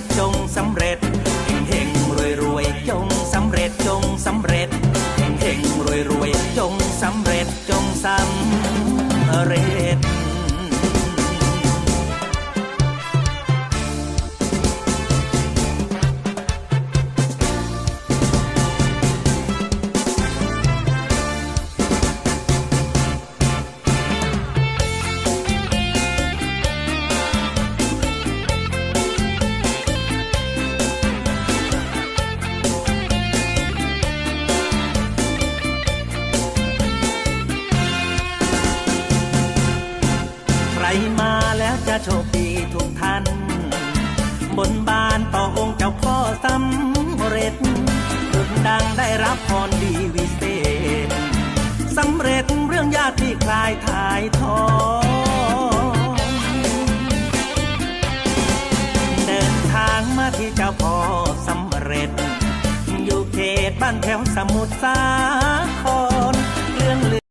จจงสำเร็จเฮงรวยรวยจงสำเร็จจงสำเร็จเฮงรวยรวยจงสำเร็จจงสำเร็จ มาแล้วจะโชคดีทุกท่าน บนบานต่อองค์เจ้าพ่อสำเร็จดุดดังได้รับพรดีวิเศษสำเร็จเรื่องยากที่คลายถ่ายทอดเดินทางมาที่เจ้าพ่อสำเร็จ อยู่เขตบ้านแถวสมุทรสา